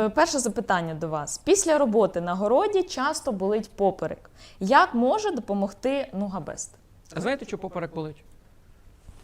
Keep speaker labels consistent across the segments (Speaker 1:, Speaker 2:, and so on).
Speaker 1: Е, Перше запитання до вас. Після роботи на городі часто болить поперек. Як може допомогти Нугабест?
Speaker 2: А знаєте, що поперек болить?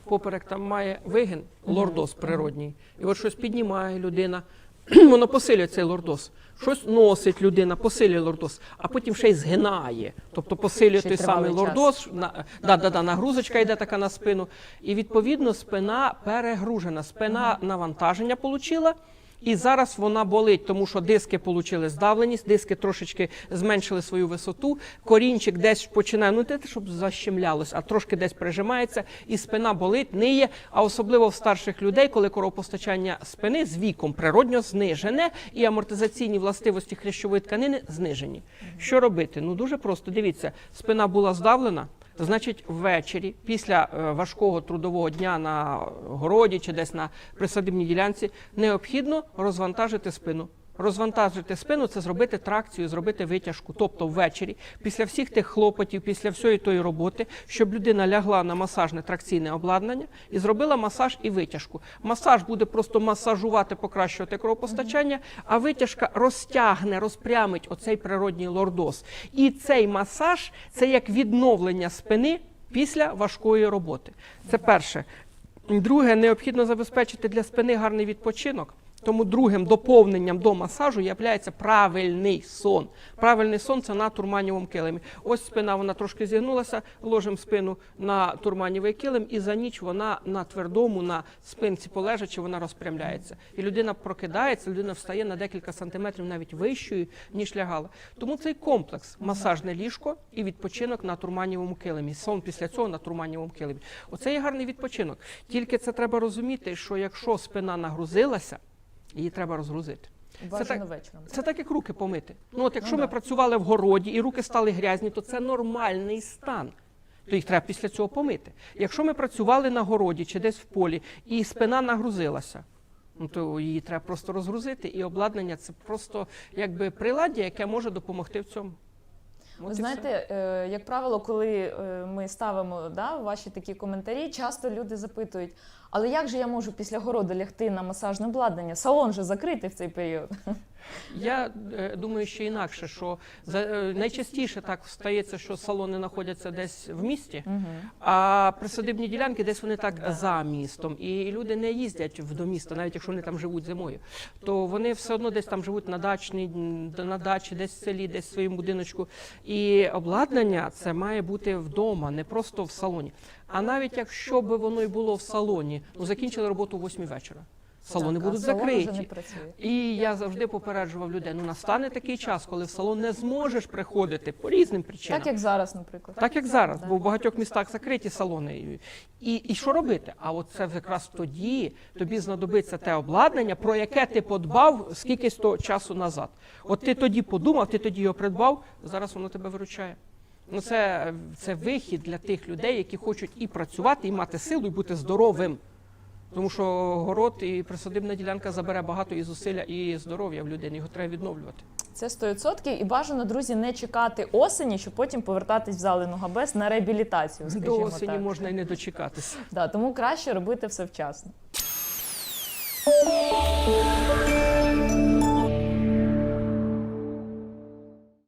Speaker 2: Поперек там має вигин, лордоз природній. І от щось піднімає людина, воно посилює цей лордоз. Щось носить людина, посилює лордоз, а потім ще й згинає. Тобто посилює
Speaker 1: Ще
Speaker 2: той самий
Speaker 1: час.
Speaker 2: лордоз, на, да, да, да, нагрузочка йде така на спину. І відповідно спина перегружена, спина навантаження отримала. І зараз вона болить, тому що диски отримали здавленість, диски трошечки зменшили свою висоту, корінчик десь починає, ну те, щоб защемлялось, а трошки десь прижимається, і спина болить, ниє. А особливо в старших людей, коли кровопостачання спини з віком природньо знижене, і амортизаційні властивості хрящової тканини знижені. Що робити? Ну дуже просто. Дивіться, спина була здавлена. Значить, ввечері, після е, важкого трудового дня на городі чи десь на присадибній ділянці, необхідно розвантажити спину. Розвантажити спину це зробити тракцію, зробити витяжку. Тобто ввечері, після всіх тих хлопотів, після всієї тої роботи, щоб людина лягла на масажне тракційне обладнання і зробила масаж і витяжку. Масаж буде просто масажувати, покращувати кровопостачання, а витяжка розтягне, розпрямить оцей природній лордоз. І цей масаж це як відновлення спини після важкої роботи. Це перше. Друге, необхідно забезпечити для спини гарний відпочинок. Тому другим доповненням до масажу є правильний сон. Правильний сон це на турманівому килимі. Ось спина вона трошки зігнулася, ложимо спину на турманівий килим, і за ніч вона на твердому, на спинці полежачи, вона розпрямляється. І людина прокидається, людина встає на декілька сантиметрів навіть вищою, ніж лягала. Тому цей комплекс масажне ліжко і відпочинок на турманівому килимі. Сон після цього на турманівому килимі. Оце є гарний відпочинок. Тільки це треба розуміти, що якщо спина нагрузилася, її треба розгрузити.
Speaker 1: Бажано
Speaker 2: так-
Speaker 1: вечором.
Speaker 2: Це так, як руки помити. Ну от якщо
Speaker 1: Ну
Speaker 2: ми
Speaker 1: да.
Speaker 2: працювали в городі і руки стали грязні, то це нормальний стан. То їх треба після цього помити. Якщо ми працювали на городі чи десь в полі, і спина нагрузилася, ну то її треба просто розгрузити, і обладнання це просто якби приладдя, яке може допомогти в цьому.
Speaker 1: Ви знаєте, е, як правило, коли е, ми ставимо да, ваші такі коментарі, часто люди запитують: але як же я можу після городу лягти на масажне обладнання? Салон же закритий в цей період.
Speaker 2: Я е, думаю, що інакше, що за, е, найчастіше так стається, що салони знаходяться десь в місті, а присадибні ділянки десь вони так за містом. І люди не їздять до міста, навіть якщо вони там живуть зимою. То вони все одно десь там живуть на дачній, м, на дачі, десь в селі, десь в своєму будиночку. І обладнання це має бути вдома, не просто в салоні. А навіть якщо би воно і було в салоні, ну закінчили роботу о 8 вечора. Салони
Speaker 1: Так,
Speaker 2: будуть закриті. І я завжди попереджував людей: ну настане такий час, коли в салон не зможеш приходити по різним причинам.
Speaker 1: Так як зараз, наприклад.
Speaker 2: Так як зараз, бо в багатьох містах закриті салони. І, і що робити? А от це якраз тоді тобі знадобиться те обладнання, про яке ти подбав скількись то часу назад. От ти тоді подумав, ти тоді його придбав, зараз воно тебе виручає. Ну це, це вихід для тих людей, які хочуть і працювати, і мати силу, і бути здоровим. Тому що город і присадибна ділянка забере багато і зусилля, і здоров'я в людини. Його треба відновлювати.
Speaker 1: Це 100%. І бажано, друзі, не чекати осені, щоб потім повертатись в зали габес на реабілітацію.
Speaker 2: До осені
Speaker 1: так.
Speaker 2: можна і не дочекатися.
Speaker 1: Да, тому краще робити все вчасно.